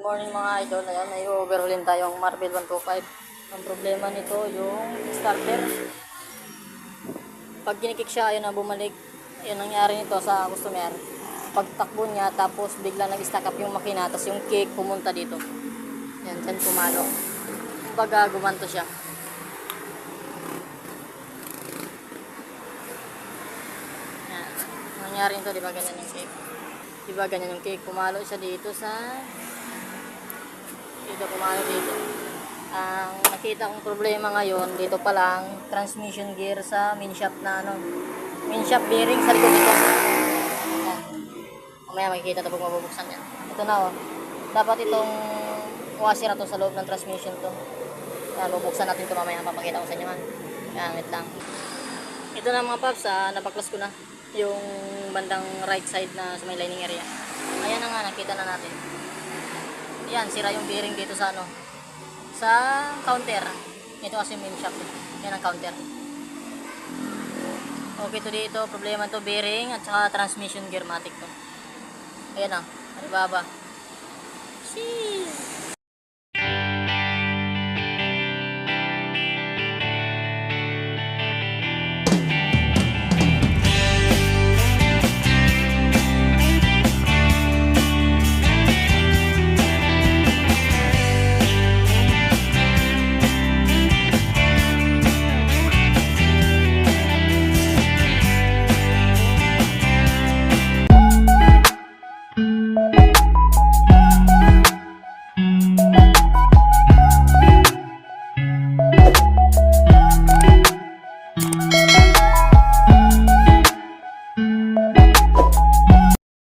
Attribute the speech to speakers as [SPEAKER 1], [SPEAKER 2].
[SPEAKER 1] Good morning mga idol. Ayan, may overhaulin tayong Marvel 125. Ang problema nito yung starter. Pag kinikik siya, ayun na bumalik. Yun ang nangyari nito sa customer. Pagtakbo niya, tapos bigla nag-stack up yung makina, tapos yung kick pumunta dito. Yan, dyan pumalo. Kumbaga, gumanto siya. Yan. Ang nangyari nito, di ba ganyan yung kick? Di ba ganyan yung kick? Pumalo siya dito sa... Dito pumalo dito. Ang nakita kong problema ngayon, dito pa lang, transmission gear sa main shop na ano, main shop bearing sa likod nito. Mamaya makikita ito pag mabubuksan yan. Ito na oh. Dapat itong washer na to sa loob ng transmission to. Yan, bubuksan natin ito mamaya. Papakita ko sa inyo man. Yan, wait lang. Ito na mga paps, ah, napaklas ko na yung bandang right side na sa may lining area. Ayan na nga, nakita na natin. Yan, sira yung bearing dito sa ano, sa counter. Ito kasi yung main shop. Yan ang counter. Okay to dito, problema to bearing at saka transmission gearmatic to. Ayan na, alibaba. Sheesh!